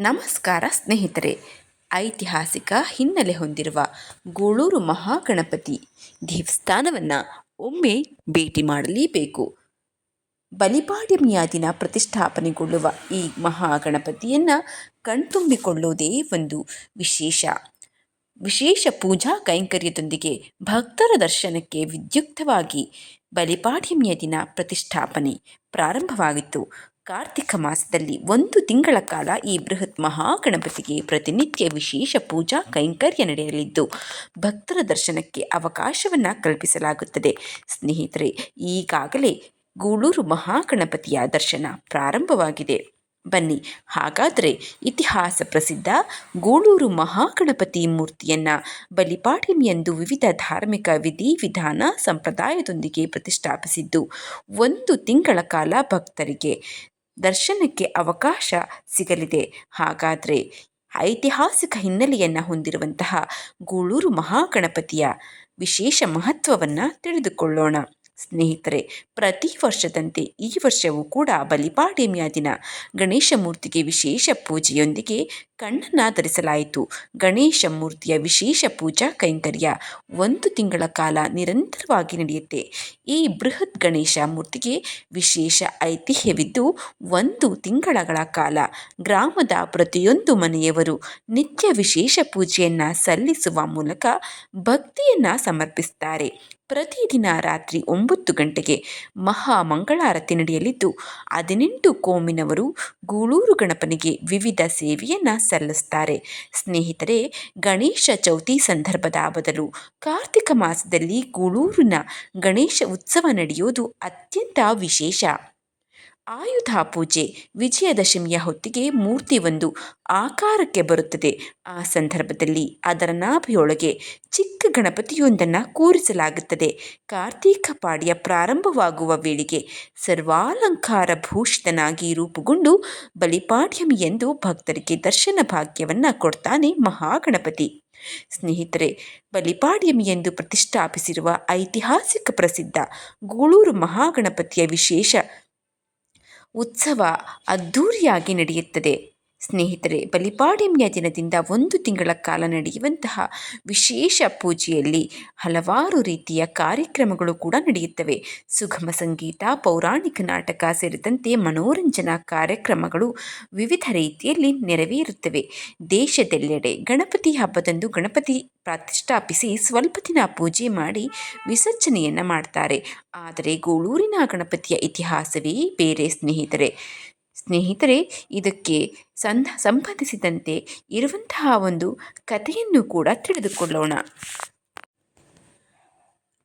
ನಮಸ್ಕಾರ ಸ್ನೇಹಿತರೆ. ಐತಿಹಾಸಿಕ ಹಿನ್ನೆಲೆ ಹೊಂದಿರುವ ಗೂಳೂರು ಮಹಾಗಣಪತಿ ದೇವಸ್ಥಾನವನ್ನು ಒಮ್ಮೆ ಭೇಟಿ ಮಾಡಲೇಬೇಕು. ಬಲಿಪಾಡ್ಯಮಿಯ ದಿನ ಪ್ರತಿಷ್ಠಾಪನೆಗೊಳ್ಳುವ ಈ ಮಹಾಗಣಪತಿಯನ್ನು ಕಣ್ತುಂಬಿಕೊಳ್ಳುವುದೇ ಒಂದು ವಿಶೇಷ. ವಿಶೇಷ ಪೂಜಾ ಕೈಂಕರ್ಯದೊಂದಿಗೆ ಭಕ್ತರ ದರ್ಶನಕ್ಕೆ ವಿದ್ಯುಕ್ತವಾಗಿ ಬಲಿಪಾಡ್ಯಮಿಯ ದಿನ ಪ್ರತಿಷ್ಠಾಪನೆ ಪ್ರಾರಂಭವಾಗಿತ್ತು. ಕಾರ್ತಿಕ ಮಾಸದಲ್ಲಿ ಒಂದು ತಿಂಗಳ ಕಾಲ ಈ ಬೃಹತ್ ಮಹಾಗಣಪತಿಗೆ ಪ್ರತಿನಿತ್ಯ ವಿಶೇಷ ಪೂಜಾ ಕೈಂಕರ್ಯ ನಡೆಯಲಿದ್ದು, ಭಕ್ತರ ದರ್ಶನಕ್ಕೆ ಅವಕಾಶವನ್ನು ಕಲ್ಪಿಸಲಾಗುತ್ತದೆ. ಸ್ನೇಹಿತರೆ, ಈಗಾಗಲೇ ಗೂಳೂರು ಮಹಾಗಣಪತಿಯ ದರ್ಶನ ಪ್ರಾರಂಭವಾಗಿದೆ. ಬನ್ನಿ, ಹಾಗಾದರೆ ಇತಿಹಾಸ ಪ್ರಸಿದ್ಧ ಗೂಳೂರು ಮಹಾಗಣಪತಿ ಮೂರ್ತಿಯನ್ನು ಬಲಿಪಾಡ್ಯಮಿಯಂದು ವಿವಿಧ ಧಾರ್ಮಿಕ ವಿಧಿವಿಧಾನ ಸಂಪ್ರದಾಯದೊಂದಿಗೆ ಪ್ರತಿಷ್ಠಾಪಿಸಿದ್ದು, ಒಂದು ತಿಂಗಳ ಕಾಲ ಭಕ್ತರಿಗೆ ದರ್ಶನಕ್ಕೆ ಅವಕಾಶ ಸಿಗಲಿದೆ. ಹಾಗಾದರೆ ಐತಿಹಾಸಿಕ ಹಿನ್ನೆಲೆಯನ್ನು ಹೊಂದಿರುವಂತಹ ಗೂಳೂರು ಮಹಾಗಣಪತಿಯ ವಿಶೇಷ ಮಹತ್ವವನ್ನು ತಿಳಿದುಕೊಳ್ಳೋಣ. ಸ್ನೇಹಿತರೆ, ಪ್ರತಿ ವರ್ಷದಂತೆ ಈ ವರ್ಷವೂ ಕೂಡ ಬಲಿಪಾಡ್ಯಮಿಯ ದಿನ. ಗಣೇಶ ಮೂರ್ತಿಗೆ ವಿಶೇಷ ಪೂಜೆಯೊಂದಿಗೆ ಕಣ್ಣನ್ನು ಧರಿಸಲಾಯಿತು. ಗಣೇಶ ಮೂರ್ತಿಯ ವಿಶೇಷ ಪೂಜಾ ಕೈಂಕರ್ಯ ಒಂದು ತಿಂಗಳ ಕಾಲ ನಿರಂತರವಾಗಿ ನಡೆಯುತ್ತೆ. ಈ ಬೃಹತ್ ಗಣೇಶ ಮೂರ್ತಿಗೆ ವಿಶೇಷ ಐತಿಹ್ಯವಿದ್ದು, ಒಂದು ತಿಂಗಳಗಳ ಕಾಲ ಗ್ರಾಮದ ಪ್ರತಿಯೊಂದು ಮನೆಯವರು ನಿತ್ಯ ವಿಶೇಷ ಪೂಜೆಯನ್ನು ಸಲ್ಲಿಸುವ ಮೂಲಕ ಭಕ್ತಿಯನ್ನು ಸಮರ್ಪಿಸುತ್ತಾರೆ ಪ್ರತಿದಿನ ರಾತ್ರಿ ಒಂಬತ್ತು ಗಂಟೆಗೆ ಮಹಾ ಮಂಗಳಾರತಿ ನಡೆಯಲಿದ್ದು, ಹದಿನೆಂಟು ಕೋಮಿನವರು ಗೂಳೂರು ಗಣಪನಿಗೆ ವಿವಿಧ ಸೇವೆಯನ್ನು ಸಲ್ಲಿಸ್ತಾರೆ. ಸ್ನೇಹಿತರೆ ಗಣೇಶ ಚೌತಿ ಸಂದರ್ಭದ ಬದಲು ಕಾರ್ತಿಕ ಮಾಸದಲ್ಲಿ ಗೂಳೂರಿನ ಗಣೇಶ ಉತ್ಸವ ನಡೆಯೋದು ಅತ್ಯಂತ ವಿಶೇಷ. ಆಯುಧ ಪೂಜೆ ವಿಜಯದಶಮಿಯ ಹೊತ್ತಿಗೆ ಮೂರ್ತಿ ಒಂದು ಆಕಾರಕ್ಕೆ ಬರುತ್ತದೆ. ಆ ಸಂದರ್ಭದಲ್ಲಿ ಅದರ ನಾಭಿಯೊಳಗೆ ಚಿಕ್ಕ ಗಣಪತಿಯೊಂದನ್ನು ಕೂರಿಸಲಾಗುತ್ತದೆ. ಕಾರ್ತೀಕ ಪಾಡ್ಯ ಪ್ರಾರಂಭವಾಗುವ ವೇಳೆಗೆ ಸರ್ವಾಲಂಕಾರ ಭೂಷಿತನಾಗಿ ರೂಪುಗೊಂಡು ಬಲಿಪಾಡ್ಯಮಿಯೆಂದು ಭಕ್ತರಿಗೆ ದರ್ಶನ ಭಾಗ್ಯವನ್ನು ಕೊಡ್ತಾನೆ ಮಹಾಗಣಪತಿ. ಸ್ನೇಹಿತರೆ ಬಲಿಪಾಡ್ಯಮಿಯೆಂದು ಪ್ರತಿಷ್ಠಾಪಿಸಿರುವ ಐತಿಹಾಸಿಕ ಪ್ರಸಿದ್ಧ ಗೂಳೂರು ಮಹಾಗಣಪತಿಯ ವಿಶೇಷ ಉತ್ಸವ ಅದ್ಧೂರಿಯಾಗಿ ನಡೆಯುತ್ತದೆ. ಸ್ನೇಹಿತರೆ ಬಲಿಪಾಡ್ಯಮಿಯ ದಿನದಿಂದ ಒಂದು ತಿಂಗಳ ಕಾಲ ನಡೆಯುವಂತಹ ವಿಶೇಷ ಪೂಜೆಯಲ್ಲಿ ಹಲವಾರು ರೀತಿಯ ಕಾರ್ಯಕ್ರಮಗಳು ಕೂಡ ನಡೆಯುತ್ತವೆ. ಸುಗಮ ಸಂಗೀತ, ಪೌರಾಣಿಕ ನಾಟಕ ಸೇರಿದಂತೆ ಮನೋರಂಜನಾ ಕಾರ್ಯಕ್ರಮಗಳು ವಿವಿಧ ರೀತಿಯಲ್ಲಿ ನೆರವೇರುತ್ತವೆ. ದೇಶದೆಲ್ಲೆಡೆ ಗಣಪತಿ ಹಬ್ಬದಂದು ಗಣಪತಿ ಪ್ರತಿಷ್ಠಾಪಿಸಿ ಸ್ವಲ್ಪ ದಿನ ಪೂಜೆ ಮಾಡಿ ವಿಸರ್ಜನೆಯನ್ನು ಮಾಡ್ತಾರೆ. ಆದರೆ, ಗೋಳೂರಿನ ಗಣಪತಿಯ ಇತಿಹಾಸವೇ ಬೇರೆ ಸ್ನೇಹಿತರೆ. ಸ್ನೇಹಿತರೆ, ಇದಕ್ಕೆ ಸಂಧ, ಸಂಬಂಧಿಸಿದಂತೆ ಇರುವಂತಹ ಒಂದು ಕಥೆಯನ್ನು ಕೂಡ ತಿಳಿದುಕೊಳ್ಳೋಣ.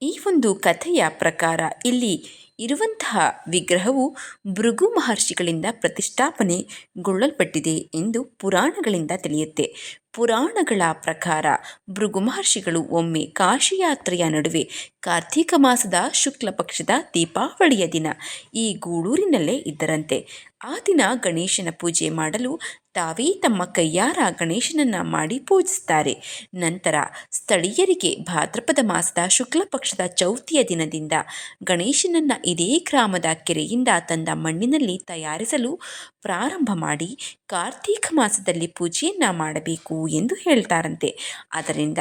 ಈ ಒಂದು ಕಥೆಯ ಪ್ರಕಾರ ಇಲ್ಲಿ ಇರುವಂತಹ ವಿಗ್ರಹವು ಭೃಗು ಮಹರ್ಷಿಗಳಿಂದ ಪ್ರತಿಷ್ಠಾಪನೆಗೊಳ್ಳಲ್ಪಟ್ಟಿದೆ ಎಂದು ಪುರಾಣಗಳಿಂದ ತಿಳಿಯುತ್ತೆ. ಪುರಾಣಗಳ ಪ್ರಕಾರ ಭೃಗು ಮಹರ್ಷಿಗಳು ಒಮ್ಮೆ ಕಾಶಿಯಾತ್ರೆಯ ನಡುವೆ ಕಾರ್ತೀಕ ಮಾಸದ ಶುಕ್ಲ ಪಕ್ಷದ ದೀಪಾವಳಿಯ ದಿನ ಈ ಗೂಡೂರಿನಲ್ಲೇ ಇದ್ದರಂತೆ. ಆ ದಿನ ಗಣೇಶನ ಪೂಜೆ ಮಾಡಲು ತಾವೇ ತಮ್ಮ ಕೈಯಾರ ಗಣೇಶನನ್ನು ಮಾಡಿ ಪೂಜಿಸುತ್ತಾರೆ ನಂತರ ಸ್ಥಳೀಯರಿಗೆ ಭಾದ್ರಪದ ಮಾಸದ ಶುಕ್ಲ ಪಕ್ಷದ ಚೌತಿಯ ದಿನದಿಂದ ಗಣೇಶನನ್ನು ಇದೇ ಗ್ರಾಮದ ಕೆರೆಯಿಂದ ತಂದ ಮಣ್ಣಿನಲ್ಲಿ ತಯಾರಿಸಲು ಪ್ರಾರಂಭ ಮಾಡಿ ಕಾರ್ತೀಕ ಮಾಸದಲ್ಲಿ ಪೂಜೆಯನ್ನು ಮಾಡಬೇಕು ಎಂದು ಹೇಳ್ತಾರಂತೆ. ಅದರಿಂದ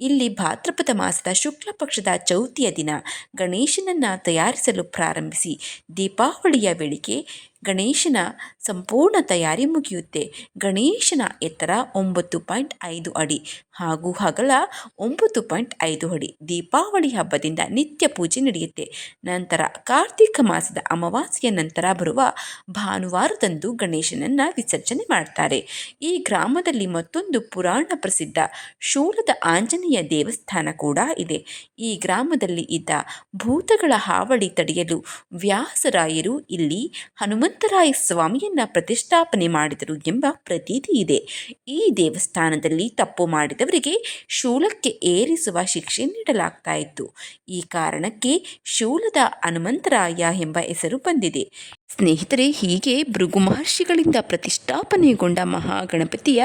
ಇಲ್ಲಿ ಭಾದ್ರಪದ ಮಾಸದ ಶುಕ್ಲ ಪಕ್ಷದ ಚೌತಿಯ ದಿನ ಗಣೇಶನನ್ನು ತಯಾರಿಸಲು ಪ್ರಾರಂಭಿಸಿ ದೀಪಾವಳಿಯ ವೇಳೆಗೆ ಗಣೇಶನ ಸಂಪೂರ್ಣ ತಯಾರಿ ಮುಗಿಯುತ್ತೆ. ಗಣೇಶನ ಎತ್ತರ ಒಂಬತ್ತು ಪಾಯಿಂಟ್ ಐದು ಅಡಿ ಹಾಗೂ ಹಗಲ ಒಂಬತ್ತು ಪಾಯಿಂಟ್ ಐದು ಅಡಿ ದೀಪಾವಳಿ ಹಬ್ಬದಿಂದ ನಿತ್ಯ ಪೂಜೆ ನಡೆಯುತ್ತೆ. ನಂತರ ಕಾರ್ತಿಕ ಮಾಸದ ಅಮಾವಾಸ್ಯೆಯ ನಂತರ ಬರುವ ಭಾನುವಾರದಂದು ಗಣೇಶನನ್ನು ವಿಸರ್ಜನೆ ಮಾಡ್ತಾರೆ. ಈ ಗ್ರಾಮದಲ್ಲಿ ಮತ್ತೊಂದು ಪುರಾಣ ಪ್ರಸಿದ್ಧ ಶೂಲದ ಆಂಜನೇಯ ದೇವಸ್ಥಾನ ಕೂಡ ಇದೆ. ಈ ಗ್ರಾಮದಲ್ಲಿ ಇದ್ದ ಭೂತಗಳ ಹಾವಳಿ ತಡೆಯಲು ವ್ಯಾಸರಾಯರು ಇಲ್ಲಿ ಹನುಮಂತರಾಯ ಸ್ವಾಮಿಯನ್ನ ಪ್ರತಿಷ್ಠಾಪನೆ ಮಾಡಿದರು ಎಂಬ ಪ್ರತೀತಿ ಇದೆ. ಈ ದೇವಸ್ಥಾನದಲ್ಲಿ ತಪ್ಪು ಮಾಡಿದವರಿಗೆ ಶೂಲಕ್ಕೆ ಏರಿಸುವ ಶಿಕ್ಷೆ ನೀಡಲಾಗ್ತಾ ಇತ್ತು. ಈ ಕಾರಣಕ್ಕೆ ಶೂಲದ ಹನುಮಂತರಾಯ ಎಂಬ ಹೆಸರು ಬಂದಿದೆ. ಸ್ನೇಹಿತರೆ, ಹೀಗೆ ಭೃಗು ಮಹರ್ಷಿಗಳಿಂದ ಪ್ರತಿಷ್ಠಾಪನೆಗೊಂಡ ಮಹಾಗಣಪತಿಯ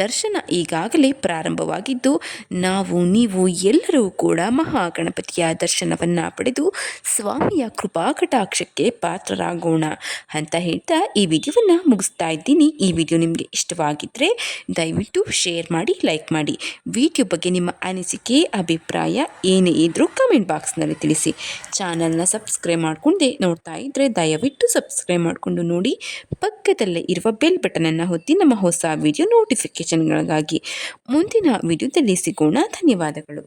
ದರ್ಶನ ಈಗಾಗಲೇ ಪ್ರಾರಂಭವಾಗಿದ್ದು, ನಾವು, ನೀವು ಎಲ್ಲರೂ ಕೂಡ ಮಹಾಗಣಪತಿಯ ದರ್ಶನವನ್ನು ಪಡೆದು ಸ್ವಾಮಿಯ ಕೃಪಾ ಕಟಾಕ್ಷಕ್ಕೆ ಪಾತ್ರರಾಗೋಣ ಅಂತ ಹೇಳ್ತಾ ಈ ವಿಡಿಯೋವನ್ನು ಮುಗಿಸ್ತಾ ಇದ್ದೀನಿ. ಈ ವಿಡಿಯೋ ನಿಮಗೆ ಇಷ್ಟವಾಗಿದ್ದರೆ ದಯವಿಟ್ಟು ಶೇರ್ ಮಾಡಿ, ಲೈಕ್ ಮಾಡಿ. ವಿಡಿಯೋ ಬಗ್ಗೆ ನಿಮ್ಮ ಅನಿಸಿಕೆ, ಅಭಿಪ್ರಾಯ ಏನೇ ಇದ್ದರೂ ಕಮೆಂಟ್ ಬಾಕ್ಸ್ನಲ್ಲಿ ತಿಳಿಸಿ. ಚಾನಲ್ನ ಸಬ್ಸ್ಕ್ರೈಬ್ ಮಾಡಿಕೊಂಡೆ ನೋಡ್ತಾ ಇದ್ದರೆ ದಯವಿಟ್ಟು ಸಬ್ಸ್ಕ್ರೈಬ್ ಮಾಡಿಕೊಂಡು ನೋಡಿ, ಪಕ್ಕದಲ್ಲೇ ಇರುವ ಬೆಲ್ ಬಟನನ್ನು ಒತ್ತಿ ನಮ್ಮ ಹೊಸ ವಿಡಿಯೋ ನೋಟಿಫಿಕೇಷನ್ಗಳಿಗಾಗಿ ಮುಂದಿನ ವಿಡಿಯೋದಲ್ಲಿ ಸಿಗೋಣ. ಧನ್ಯವಾದಗಳು.